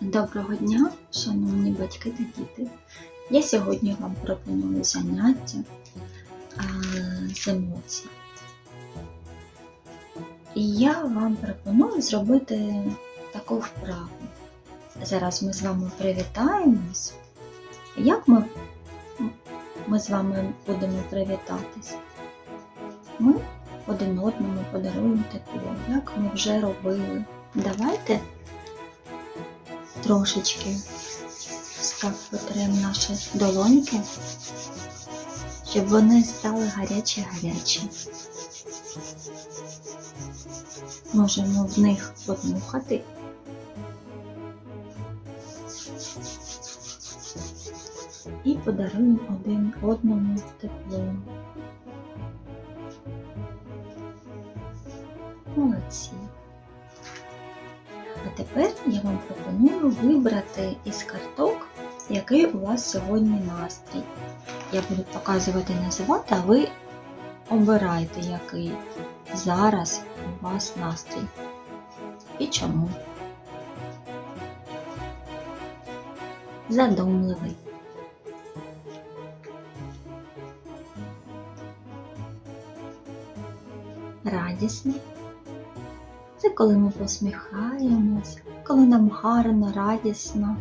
Доброго дня, шановні батьки та діти. Я сьогодні вам пропоную заняття з емоцій. І я вам пропоную зробити таку вправу. Зараз ми з вами привітаємось. Як ми, ми з вами будемо привітатись? Ми один одному подаруємо тепло, як ми вже робили. Давайте трошечки так витримо наші долоньки, щоб вони стали гарячі-гарячі. Можемо в них подмухати. І подаруємо один одному тепло. Молодці. Тепер я вам пропоную вибрати із карток, який у вас сьогодні настрій. Я буду показувати називати, а ви обирайте, який зараз у вас настрій. І чому. Задумливий. Радісний. Це коли ми посміхаємось, коли нам гарно, радісно.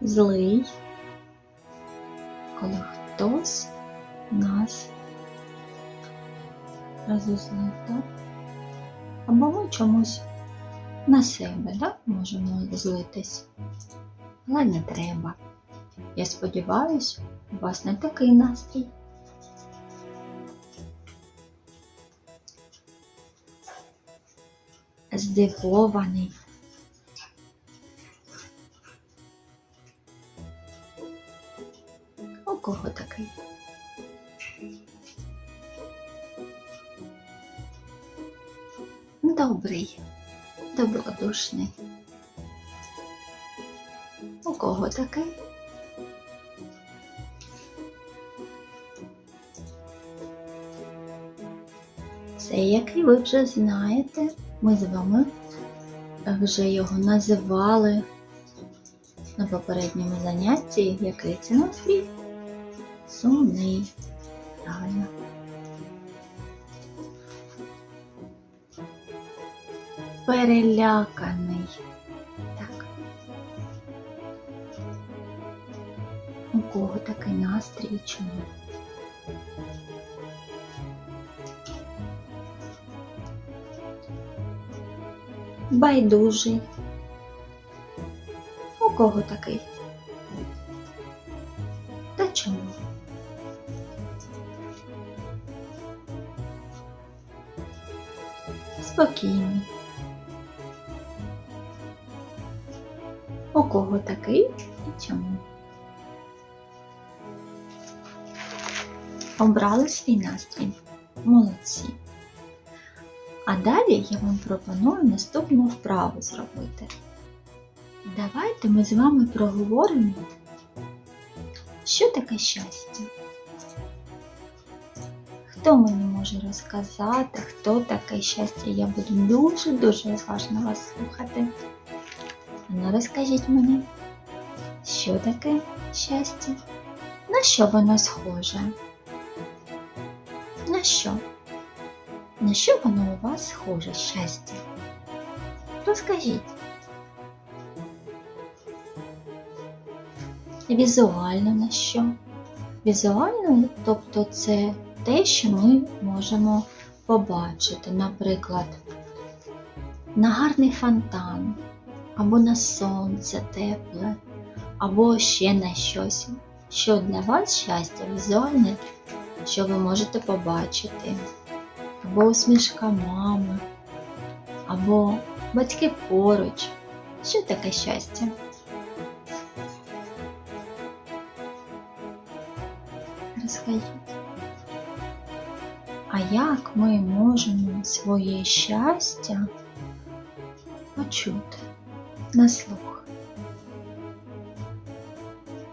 Злий, коли хтось нас розозлив, так? Або ми чомусь на себе так? можемо злитись. Але не треба. Я сподіваюся, у вас не такий настрій. Здивований. У кого такий? Добрий, добродушний. У кого такий? Це який ви вже знаєте. Ми з вами вже його називали на попередньому занятті, який це настрій? Сумний. Правильно. Переляканий. Так. У кого такий настрій чому? Байдужий. У кого такий? Та чому? Спокійний. У кого такий і чому? Обрали свій настрій. Молодці. А далі я вам пропоную наступну вправу зробити. Давайте ми з вами проговоримо, що таке щастя. Хто мені може розказати, хто таке щастя? Я буду дуже-дуже уважно вас слухати. Ну розкажіть мені, що таке щастя? На що воно схоже? На що? На що воно у вас схоже щастя? Розкажіть. Візуально на що? Візуально, тобто це те, що ми можемо побачити, наприклад, на гарний фонтан, або на сонце тепле, або ще на щось. Що для вас щастя візуальне, що ви можете побачити або усмішка мами, або батьки поруч. Що таке щастя? Розкажіть. А як ми можемо своє щастя почути на слух?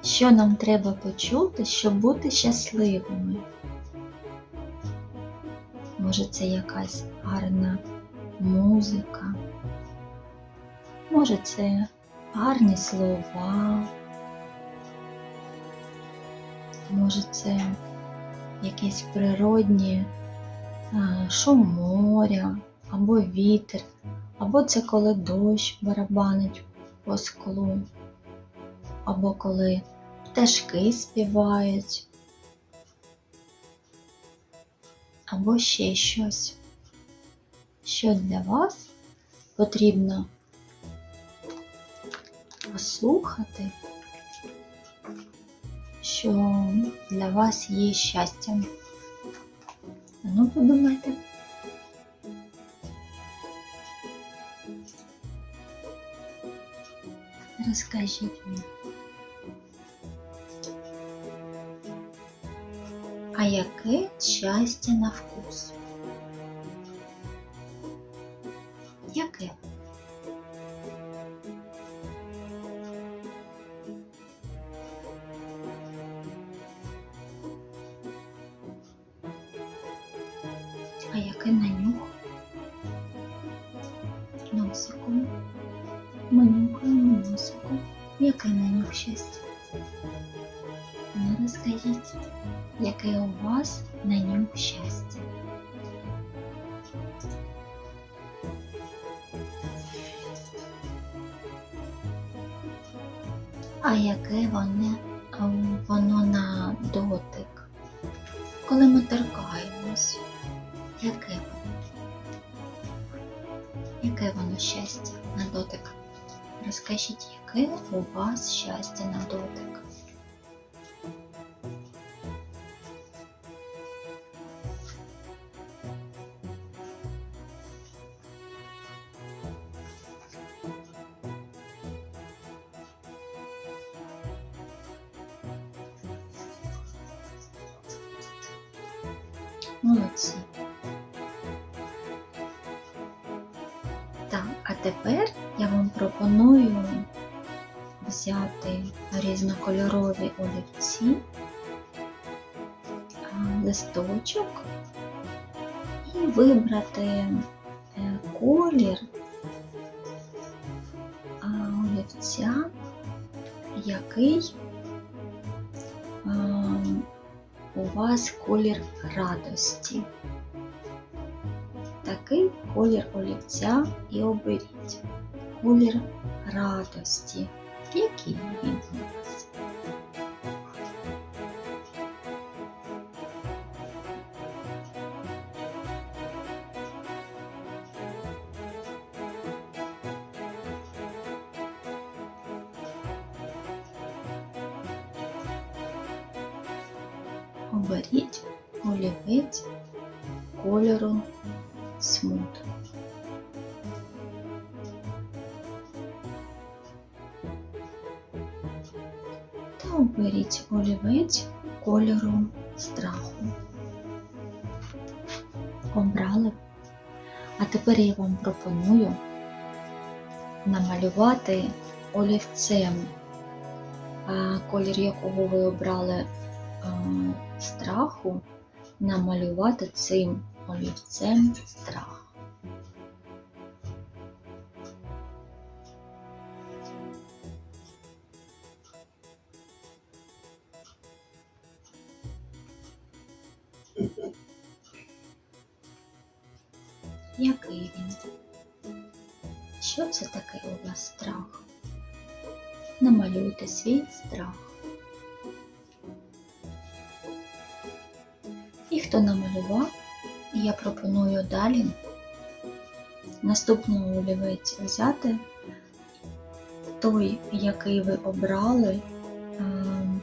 Що нам треба почути, щоб бути щасливими? Може, це якась гарна музика. Може, це гарні слова. Може, це якісь природні шум моря, або вітер, або це коли дощ барабанить по склу, або коли пташки співають, або ще щось, що для вас потрібно послухати, що для вас є щастям. Ну, подумайте. Розкажіть мені. Яке щастя на вкус? Яке? А яке на нюх? Носиком. Ми нюхаємо носиком. Яке на нюх щастя? Розкажіть, яке у вас на нюх щастя? А яке воно, воно на дотик? Коли ми торкаємось, яке воно? Яке воно щастя на дотик? Розкажіть, яке у вас щастя на дотик? Листочок і вибрати е, колір олівця, який у вас колір радості. Такий колір олівця і оберіть. Колір радості. Який він кольору смут. Та оберіть олівець кольору страху. Обрали. А тепер я вам пропоную намалювати олівцем, а, колір якого ви обрали страху, намалювати цим олівцем страх. Який він? Що це таке у вас страх? Намалюйте свій страх. Хто намалював, я пропоную далі наступний олівець взяти той, який ви обрали ем,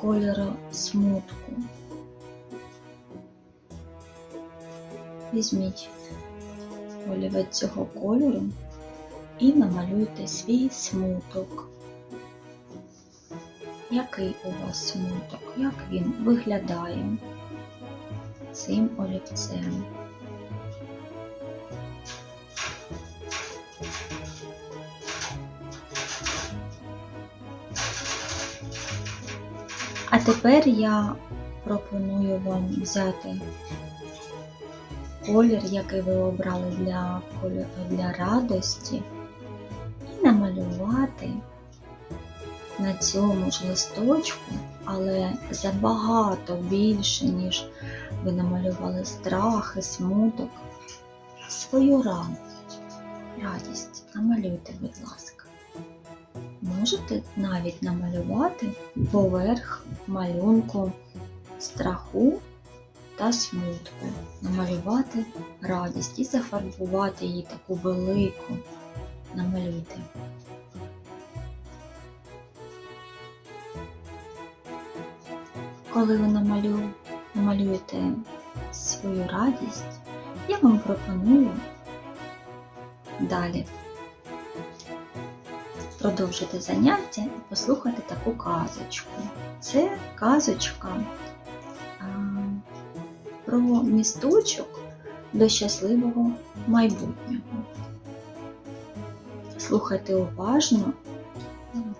кольору смутку. Візьміть олівець цього кольору і намалюйте свій смуток. Який у вас смуток? Як він виглядає цим олівцем? А тепер я пропоную вам взяти колір, який ви обрали для, для радості, і намалювати на цьому ж листочку, але забагато більше, ніж ви намалювали страх і смуток, свою радість. Радість намалюйте, будь ласка. Можете навіть намалювати поверх малюнку страху та смутку, намалювати радість і зафарбувати її таку велику. Намалюйте. Коли ви намалю... намалюєте свою радість, я вам пропоную далі продовжити заняття і послухати таку казочку. Це казочка а, про місточок до щасливого майбутнього. Слухайте уважно,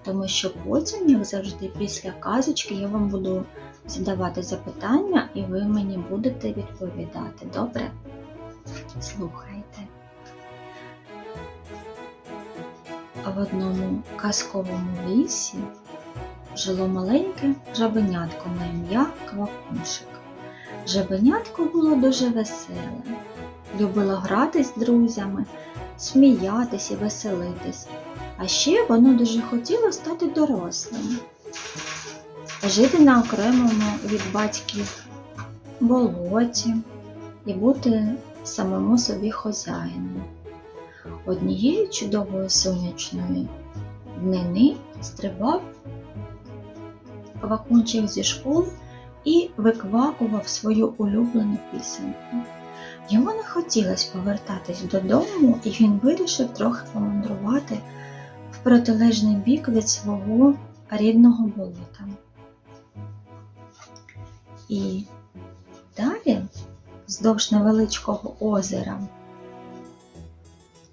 тому що потім, як завжди, після казочки я вам буду задавати запитання, і ви мені будете відповідати. Добре? Слухайте. В одному казковому лісі жило маленьке жабенятко на ім'я Квакуншик. Жабенятко було дуже веселе, любило гратись з друзями, сміятись і веселитись. А ще воно дуже хотіло стати дорослим, жити на окремому від батьків болоті і бути самому собі хазяїном. Однієї чудової сонячної днини стрибав квакунчик зі школи і виквакував свою улюблену пісеньку. Йому не хотілося повертатись додому, і він вирішив трохи помандрувати в протилежний бік від свого рідного болота. І далі, вздовж невеличкого озера,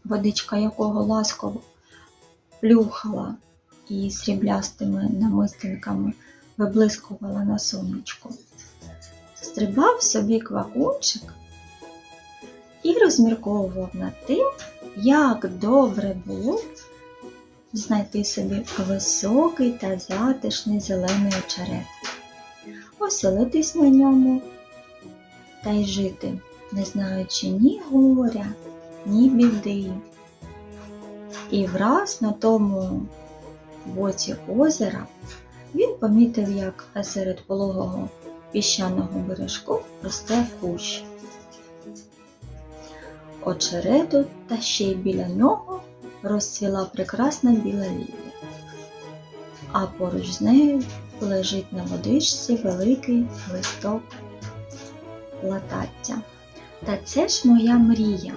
водичка якого ласково плюхала і сріблястими намистинками виблискувала на сонечку. Стрибав собі квакунчик і розмірковував над тим, як добре було знайти собі високий та затишний зелений очерет, оселитись на ньому та й жити, не знаючи ні горя, ні біди. І враз на тому боці озера він помітив, як серед пологого піщаного бережку росте кущ. Очерету та ще й біля нього розцвіла прекрасна біла лілія, а поруч з нею лежить на водичці великий листок латаття. Та це ж моя мрія.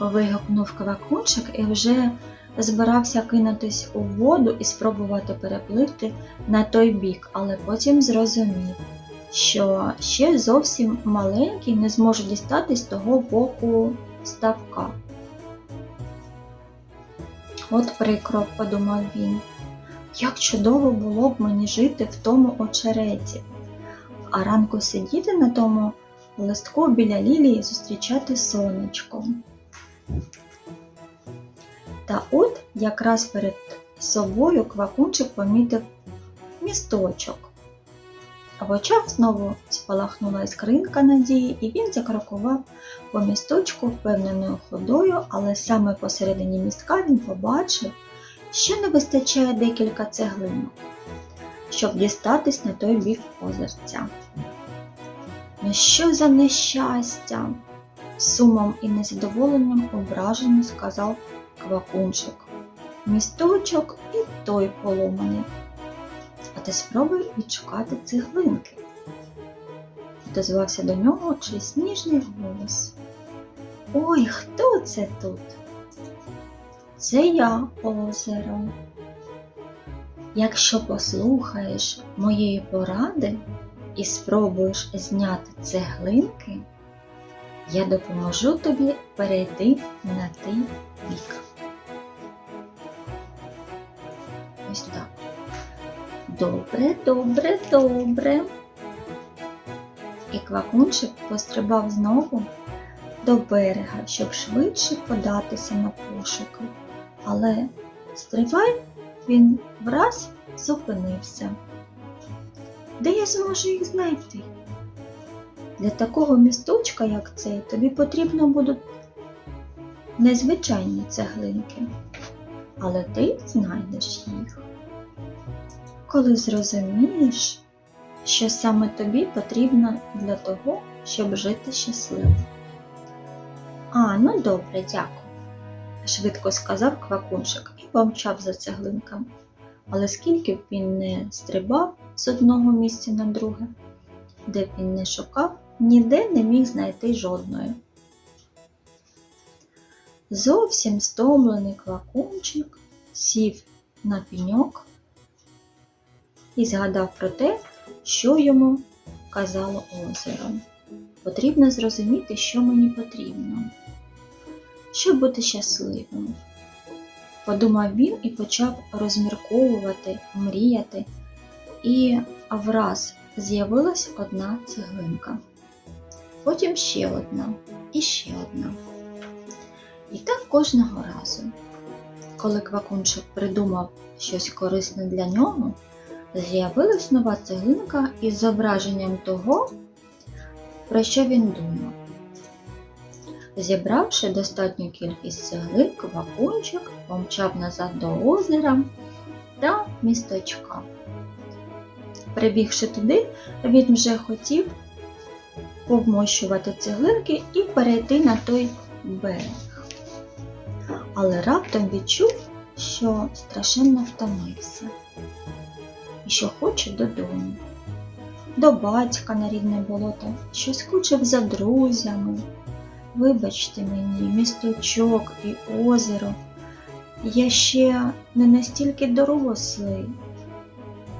вигукнув квакунчик і вже збирався кинутись у воду і спробувати перепливти на той бік, але потім зрозумів, що ще зовсім маленький не зможе дістатись того боку ставка. От прикро, подумав він, як чудово було б мені жити в тому очереті, а ранку сидіти на тому листку біля лілії зустрічати сонечко. Та от якраз перед собою квакунчик помітив місточок. А в очах знову спалахнула іскринка надії, і він закрокував по місточку впевненою ходою, але саме посередині містка він побачив, що не вистачає декілька цеглинок, щоб дістатись на той бік озерця. Ну що за нещастя? Сумом і незадоволенням ображено сказав квакунчик. Місточок і той поломаний. А ти спробуй відшукати цеглинки. Дозвався до нього чийсь ніжний голос. Ой, хто це тут? Це я, озеро. Якщо послухаєш моєї поради і спробуєш зняти цеглинки, я допоможу тобі перейти на той бік. Ось так. Добре, добре, добре. І квакунчик пострибав знову до берега, щоб швидше податися на пошуки. Але стривай він враз зупинився. Де я зможу їх знайти? Для такого місточка, як цей, тобі потрібно будуть незвичайні цеглинки, але ти знайдеш їх. Коли зрозумієш, що саме тобі потрібно для того, щоб жити щасливо. А, ну добре, дякую, швидко сказав квакунчик і помчав за цеглинками. Але скільки б він не стрибав з одного місця на друге, де б він не шукав, ніде не міг знайти жодної. Зовсім стомлений квакунчик сів на піньок і згадав про те, що йому казало озеро. Потрібно зрозуміти, що мені потрібно, щоб бути щасливим. Подумав він і почав розмірковувати, мріяти, і враз з'явилась одна цеглинка. Потім ще одна і ще одна. І так кожного разу. Коли квакунчик придумав щось корисне для нього, з'явилась нова цеглинка із зображенням того, про що він думав. Зібравши достатню кількість цеглин, квакунчик помчав назад до озера та містечка. Прибігши туди, він вже хотів повмощувати цеглинки і перейти на той берег. Але раптом відчув, що страшенно втомився і що хоче додому. До батька на рідне болото, що скучив за друзями. Вибачте мені, місточок і озеро. Я ще не настільки дорослий,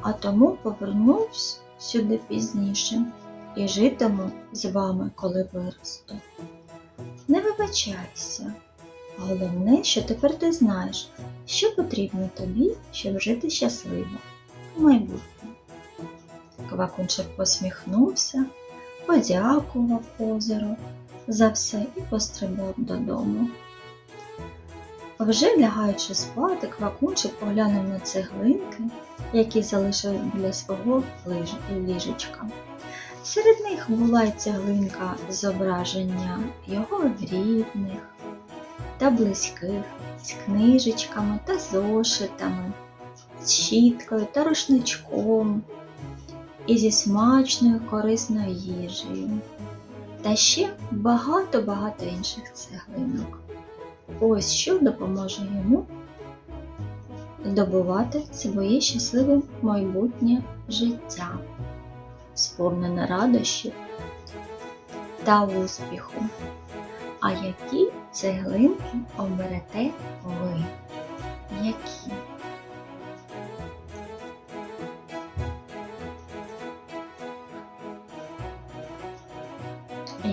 а тому повернусь сюди пізніше і житиму з вами, коли виросту. Не вибачайся. Головне, що тепер ти знаєш, що потрібно тобі, щоб жити щасливо в майбутньому. Квакунчик посміхнувся, подякував озеру за все і пострибав додому. Вже лягаючи спати, квакунчик поглянув на цеглинки, які залишив біля свого ліжечка. Серед них була й цеглинка зображення його рідних та близьких з книжечками та зошитами, з щіткою та рушничком і зі смачною корисною їжею. Та ще багато-багато інших цеглинок. Ось що допоможе йому здобувати своє щасливе майбутнє життя, сповнене радощів та успіху. А які цеглинки оберете ви? Які?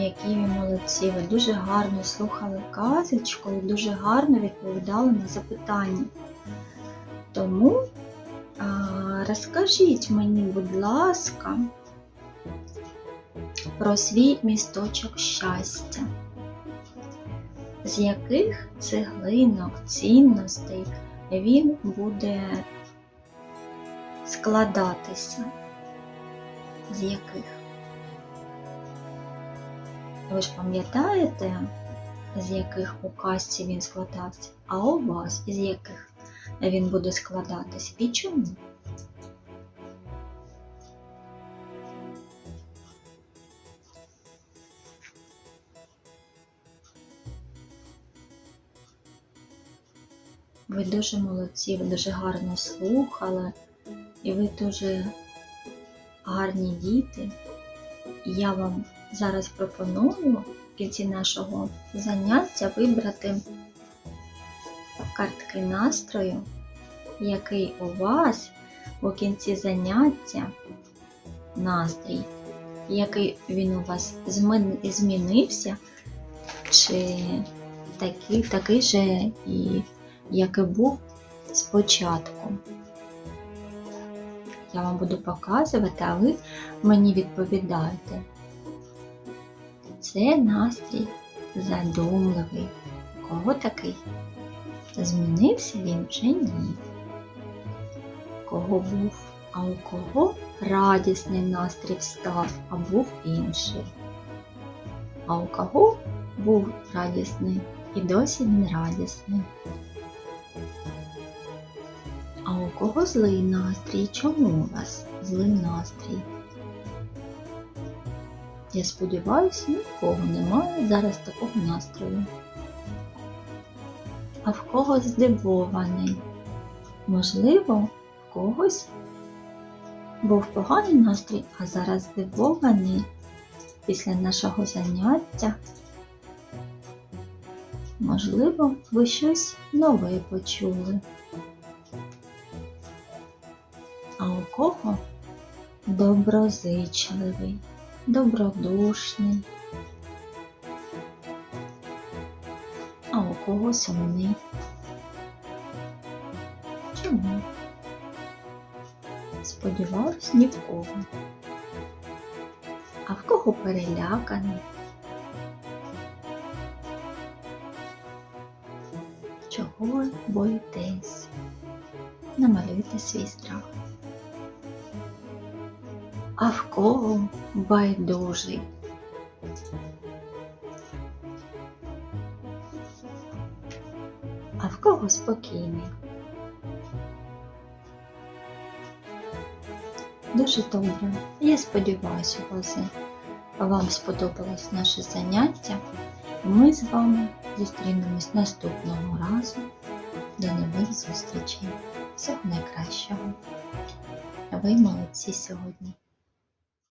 Які ви молодці, ви дуже гарно слухали казочку і дуже гарно відповідали на запитання. Тому а, розкажіть мені, будь ласка, про свій місточок щастя. З яких цеглинок, цінностей він буде складатися? З яких? Ви ж пам'ятаєте, з яких у казці він складався, а у вас із яких він буде складатись і чому? Ви дуже молодці, ви дуже гарно слухали, і ви дуже гарні діти. Я вам зараз пропоную в кінці нашого заняття вибрати картки настрою, який у вас у кінці заняття настрій, який він у вас змінився, чи такий, такий же, і, який був спочатку. Я вам буду показувати, а ви мені відповідаєте. Це настрій задумливий. У кого такий? Змінився він чи ні? Кого був, а у кого радісний настрій став, а був інший. А у кого був радісний і досі він радісний. А у кого злий настрій? Чому у вас злий настрій? Я сподіваюся, ні в кого немає зараз такого настрою. А в кого здивований? Можливо, в когось був поганий настрій, а зараз здивований після нашого заняття. Можливо, ви щось нове почули. А у кого доброзичливий, добродушний, а у кого сумний. Чому? Сподіваюсь, ні в кого. А в кого переляканий? Чого боїтесь? Намалюйте свій страх. А в кого байдужий? А в кого спокійний? Дуже добре. Я сподіваюся, вам сподобалось наше заняття. Ми з вами зустрінемось наступного разу. До нових зустрічей. Всього найкращого. Ви молодці сьогодні.